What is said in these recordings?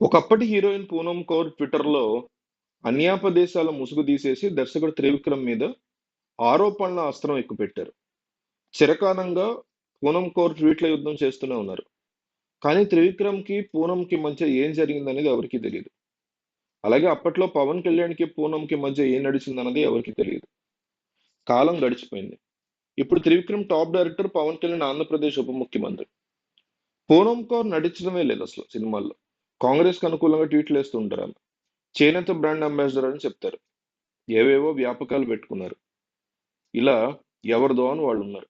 ఒకప్పటి హీరోయిన్ పూనమ్ కౌర్ ట్విట్టర్‌లో అన్యాపదేశాల ముసుగు తీసేసి దర్శకుడు త్రివిక్రమ్ మీద ఆరోపణల అస్త్రం ఎక్కుపెట్టారు. చిరకాలంగా పూనమ్ కౌర్ ట్వీట్ల యుద్ధం చేస్తూనే ఉన్నారు. కానీ త్రివిక్రమ్‌కి, పూనంకి మధ్య ఏం జరిగిందనేది ఎవరికీ తెలియదు అలాగే అప్పట్లో పవన్ కళ్యాణ్‌కి, పూనంకి మధ్య ఏం నడిచిందన్నది ఎవరికీ తెలియదు కాలం గడిచిపోయింది. ఇప్పుడు త్రివిక్రమ్ టాప్ డైరెక్టర్, పవన్ కళ్యాణ్ ఆంధ్రప్రదేశ్ ఉప ముఖ్యమంత్రి. పూనం కౌర్ నటించడమే అసలు సినిమాల్లో. కాంగ్రెస్‌కి అనుకూలంగా ట్వీట్‌లేస్తూ ఉంటారామె. చేనేత బ్రాండ్ అంబాసిడర్ అని చెప్తారు. ఏవేవో వ్యాపకాలు పెట్టుకున్నారు. ఇలా ఎవరిదో అని వాళ్ళు ఉన్నారు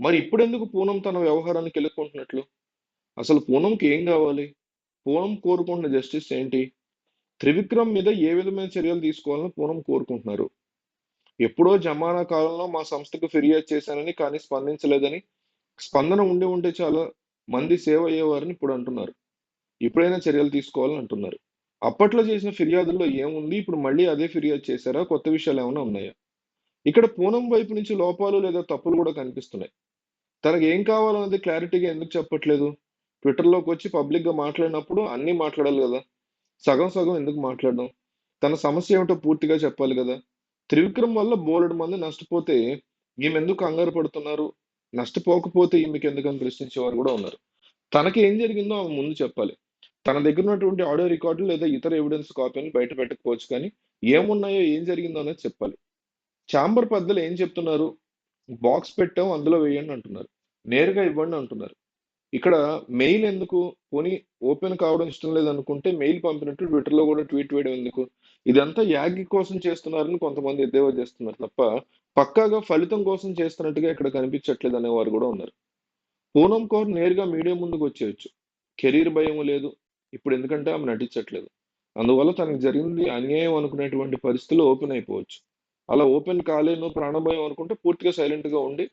మరి ఇప్పుడెందుకు పూనం తన వ్యవహారానికి వెళ్ళుకుంటున్నట్లు అసలు పూనంకి ఏం కావాలి పూనం కోరుకుంటున్న జస్టిస్ ఏంటి? త్రివిక్రమ్ మీద ఏ విధమైన చర్యలు తీసుకోవాలని పూనం కోరుకుంటున్నారు? ఎప్పుడో జమానా కాలంలో మా సంస్థకు ఫిర్యాదు చేశానని, కానీ స్పందించలేదని, స్పందన ఉండి ఉంటే చాలా మంది సేవ్ అయ్యేవారని ఇప్పుడు అంటున్నారు. ఇప్పుడైనా చర్యలు తీసుకోవాలని అంటున్నారు. అప్పట్లో చేసిన ఫిర్యాదుల్లో ఏముంది? ఇప్పుడు మళ్ళీ అదే ఫిర్యాదు చేశారా? కొత్త విషయాలు ఏమైనా ఉన్నాయా? ఇక్కడ పూనం వైపు నుంచి లోపాలు లేదా తప్పులు కూడా కనిపిస్తున్నాయి. తనకు ఏం కావాలన్నది క్లారిటీగా ఎందుకు చెప్పట్లేదు? ట్విట్టర్లోకి వచ్చి పబ్లిక్‌గా మాట్లాడినప్పుడు అన్నీ మాట్లాడాలి కదా సగం సగం ఎందుకు మాట్లాడడం? తన సమస్య ఏమిటో పూర్తిగా చెప్పాలి కదా త్రివిక్రమ్ వల్ల బోలెడు మంది నష్టపోతే ఈమెందుకు కంగారు పడుతున్నారు? నష్టపోకపోతే ఈమెకెందుకని ప్రశ్నించేవారు కూడా ఉన్నారు. తనకి ఏం జరిగిందో ఆమె ముందు చెప్పాలి. తన దగ్గర ఉన్నటువంటి ఆడియో రికార్డులు లేదా ఇతర ఎవిడెన్స్ కాపీని బయట పెట్టకపోవచ్చు కానీ, ఏమున్నాయో, ఏం జరిగిందో అనేది చెప్పాలి. ఛాంబర్ పెద్దలు ఏం చెప్తున్నారు? బాక్స్ పెట్టాం అందులో వేయండి అంటున్నారు. నేరుగా ఇవ్వండి అంటున్నారు. ఇక్కడ మెయిల్ ఎందుకు? పోనీ ఓపెన్ కావడం ఇష్టం లేదనుకుంటే మెయిల్ పంపినట్టు ట్విట్టర్‌లో కూడా ట్వీట్ వేయడం ఎందుకు? ఇదంతా యాగి కోసం చేస్తున్నారని కొంతమంది ఎద్దేవా చేస్తున్నారు తప్ప, పక్కాగా ఫలితం కోసం చేస్తున్నట్టుగా ఇక్కడ కనిపించట్లేదు అనేవారు కూడా ఉన్నారు. పూనం కౌర్ నేరుగా మీడియా ముందుకు వచ్చేయచ్చు కెరీర్ భయం లేదు. ఇప్పుడు ఎందుకంటే ఆమె నటించట్లేదు. అందువల్ల తనకు జరిగింది అన్యాయం అనుకునేటువంటి పరిస్థితుల్లో ఓపెన్ అయిపోవచ్చు. అలా ఓపెన్ కాలేను, ప్రాణభయం అనుకుంటే పూర్తిగా సైలెంట్‌గా ఉండి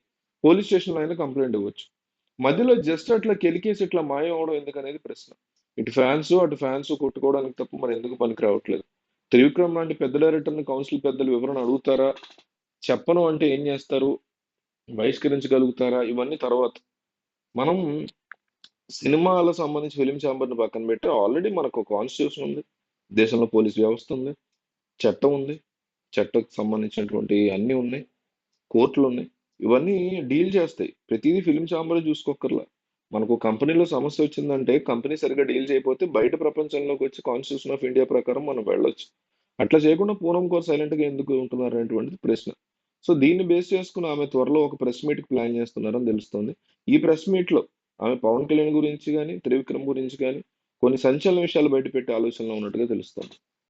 పోలీస్ స్టేషన్‌లో అయినా కంప్లైంట్ ఇవ్వచ్చు. మధ్యలో జస్ట్ అట్లా కెలికేసి ఇట్లా మాయం అవ్వడం ఎందుకనేది ప్రశ్న. ఇటు ఫ్యాన్స్ అటు ఫ్యాన్స్ కొట్టుకోవడానికి తప్ప మరెందుకు పనికి రావట్లేదు. త్రివిక్రమ్ లాంటి పెద్ద డైరెక్టర్‌ని కౌన్సిల్ పెద్దలు వివరణ అడుగుతారా? చెప్పను అంటే ఏం చేస్తారు? బహిష్కరించగలుగుతారా? ఇవన్నీ తర్వాత. మనం సినిమాలకు సంబంధించి ఫిలిం ఛాంబర్‌ని పక్కన పెట్టి ఆల్రెడీ మనకు కాన్స్టిట్యూషన్ ఉంది. దేశంలో పోలీస్ వ్యవస్థ ఉంది. చట్టం ఉంది. చట్టకు సంబంధించినటువంటి అన్నీ ఉన్నాయి. కోర్టులున్నాయి. ఇవన్నీ డీల్ చేస్తాయి. ప్రతిదీ ఫిలిం ఛాంబర్ చూసుకోకర్లా మనకు కంపెనీలో సమస్య వచ్చిందంటే కంపెనీ సరిగ్గా డీల్ చేయకపోతే బయట ప్రపంచంలోకి వచ్చి కాన్స్టిట్యూషన్ ఆఫ్ ఇండియా ప్రకారం మనం వెళ్ళొచ్చు. అట్లా చేయకుండా పూనం కోర్ సైలెంట్‌గా ఎందుకు ఉంటున్నారు అనేటువంటిది ప్రశ్న. సో, దీన్ని బేస్ చేసుకుని ఆమె త్వరలో ఒక ప్రెస్ మీట్‌కి ప్లాన్ చేస్తున్నారని తెలుస్తుంది ఈ ప్రెస్ మీట్‌లో ఆమె పవన్ కళ్యాణ్ గురించి కానీ త్రివిక్రమ్ గురించి గాని కొన్ని సంచలన విషయాలు బయటపెట్టే ఆలోచనలో ఉన్నట్టుగా తెలుస్తుంది.